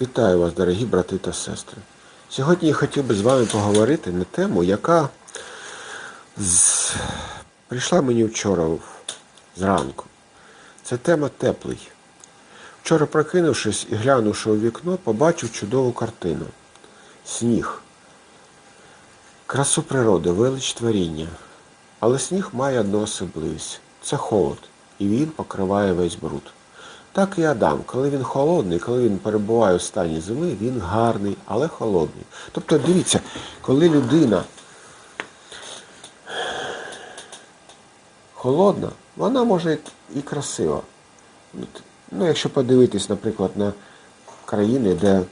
Вітаю вас, дорогі брати та сестри. Сьогодні я хотів би з вами поговорити на тему, яка з... прийшла мені вчора зранку. Це тема теплий. Вчора, прокинувшись і глянувши у вікно, побачив чудову картину. Сніг. Красу природи, велич творіння. Але сніг має одну особливість це холод, і він покриває весь бруд. Так і Адам, коли він холодний, коли він перебуває у стані зими, він гарний, але холодний. Тобто, дивіться, коли людина холодна, вона може і красива. Ну, якщо подивитись, наприклад, на країни, де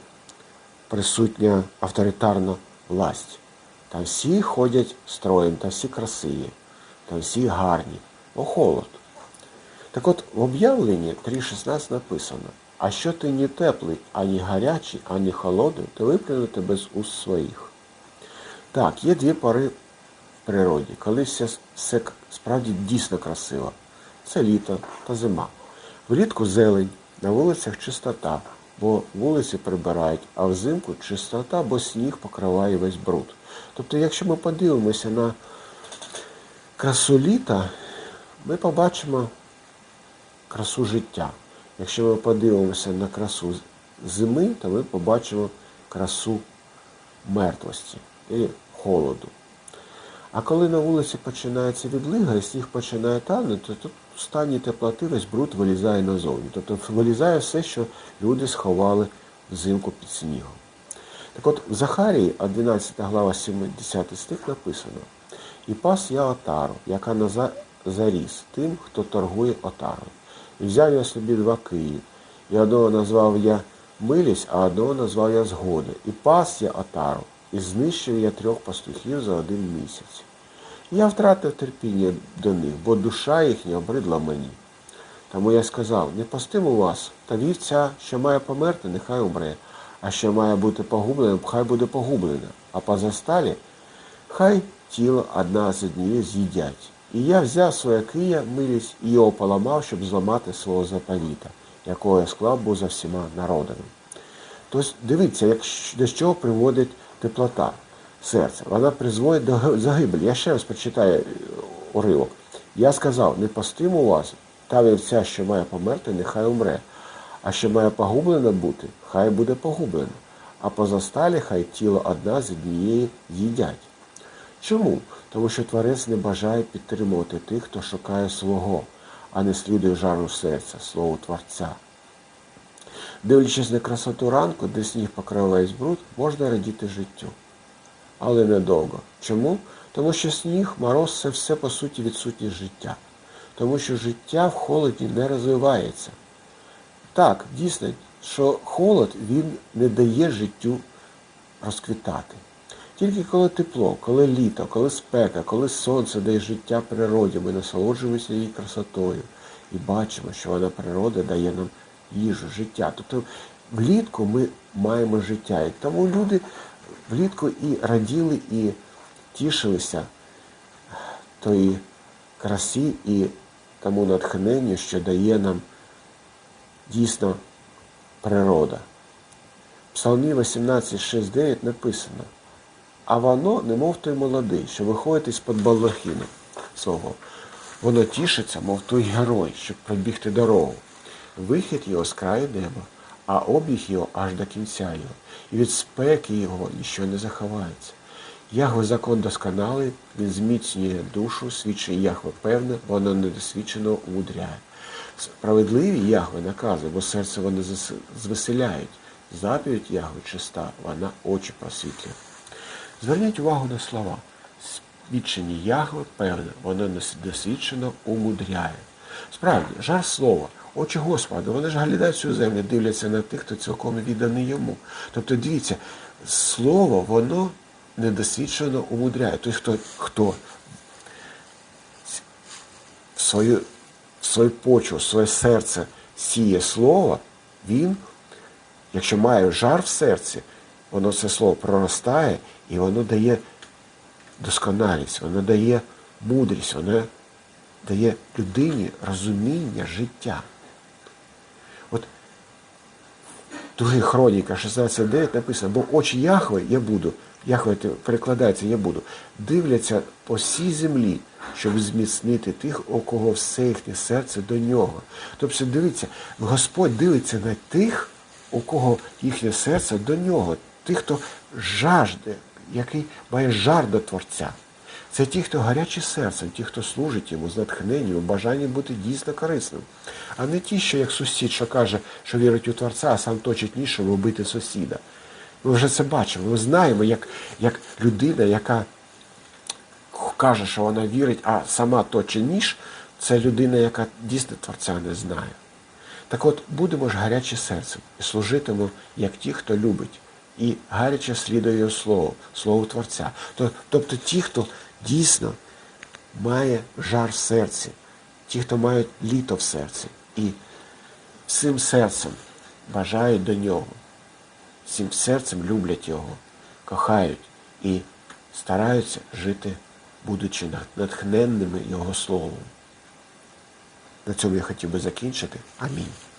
присутня авторитарна власть. Там всі ходять строєм, там всі красиві, там всі гарні. Бо холод. Так от в об'явленні 3.16 написано, а що ти не теплий, ані гарячий, ані холодний, то виплюнути без уст своїх. Так, є дві пори в природі, коли все справді дійсно красиво. Це літо та зима. Влітку зелень, на вулицях чистота, бо вулиці прибирають, а взимку чистота, бо сніг покриває весь бруд. Тобто, якщо ми подивимося на красу літа, ми побачимо красу життя. Якщо ми подивимося на красу зими, то ми побачимо красу мертвості і холоду. А коли на вулиці починається відлига і сніг починає танути, то тут в стані теплоти весь бруд вилізає назовні. Тобто вилізає все, що люди сховали взимку під снігом. Так от в Захарії, а 12 глава 70 стих написано: І пас я отару, яка на заріс тим, хто торгує отарою. І взяв я собі два киї, і одного назвав я милість, а одного назвав я згода. І пас я отару, і знищив я трьох пастухів за один місяць. Я втратив терпіння до них, бо душа їхня обридла мені. Тому я сказав, не постиму вас, та вівця, що має померти, нехай умре, а що має бути погубленим, хай буде погублена, а позасталі хай тіло одна з однією з'їдять. І я взяв своє кия, милість, і його поламав, щоб зламати свого заповіта, якого я склав був за всіма народами. Тобто, дивіться, як, до чого приводить теплота серця. Вона призводить до загибелі. Я ще раз прочитаю е, уривок. Я сказав, не постиму вас, та вівця, що має померти, нехай умре. А що має погублено бути, хай буде погублено. А позасталі хай тіло одна з однієї їдять. Чому? Тому що Творець не бажає підтримувати тих, хто шукає свого, а не слідує жару серця, слову Творця. Дивлячись на красоту ранку, де сніг покриває весь бруд, можна радіти життю. Але недовго. Чому? Тому що сніг, мороз це все по суті відсутність життя. Тому що життя в холоді не розвивається. Так, дійсно, що холод він не дає життю розквітати. Тільки коли тепло, коли літо, коли спека, коли сонце дає життя природі, ми насолоджуємося її красотою і бачимо, що вона природа дає нам їжу, життя. Тобто влітку ми маємо життя. І тому люди влітку і раділи, і тішилися тої красі і тому натхненню, що дає нам дійсно природа. В Псалмі 18.6.9 написано, а воно, немов той молодий, що виходить із-под балдахину свого. Воно тішиться, мов той герой, щоб пробігти дорогу. Вихід його з краю неба, а обіг його аж до кінця його. І від спеки його ніщо не заховається. Яхве закон досконалий, він зміцнює душу, свідчить Яхве певне, воно недосвідчено умудряє. Справедливі Яхве накази, бо серце вони звеселяють. Заповідь Яхве чиста, вона очі просвітлює. Зверніть увагу на слова. Свідчення Яхве певне, воно недосвідчено умудряє. Справді, жар слова, очі Господа, вони ж глядають цю землю, дивляться на тих, хто цілком відданий йому. Тобто, дивіться, слово, воно недосвідчено умудряє. Тобто, хто, хто в свою, в свою почву, в своє серце сіє слово, він, якщо має жар в серці, воно це слово проростає і воно дає досконалість, воно дає мудрість, воно дає людині розуміння життя. От другий хроніка 16.9 написано, бо очі Яхве я буду, Яхве перекладається я буду, дивляться по всій землі, щоб зміцнити тих, у кого все їхнє серце до нього. Тобто, дивіться, Господь дивиться на тих, у кого їхнє серце до нього, тих, хто жажде, який має жар до Творця. Це ті, хто гарячі серцем, ті, хто служить йому з натхненням, бажанням бути дійсно корисним. А не ті, що як сусід, що каже, що вірить у Творця, а сам точить ніж, щоб вбити сусіда. Ми вже це бачимо. Ми знаємо, як, як людина, яка каже, що вона вірить, а сама точить ніж, це людина, яка дійсно Творця не знає. Так от будемо ж гарячі серцем і служитимо, як ті, хто любить, і гаряче слідує його слову, слову Творця. Тобто ті, хто дійсно має жар в серці, ті, хто мають літо в серці, і всім серцем бажають до нього, всім серцем люблять його, кохають і стараються жити, будучи натхненними його словом. На цьому я хотів би закінчити. Амінь.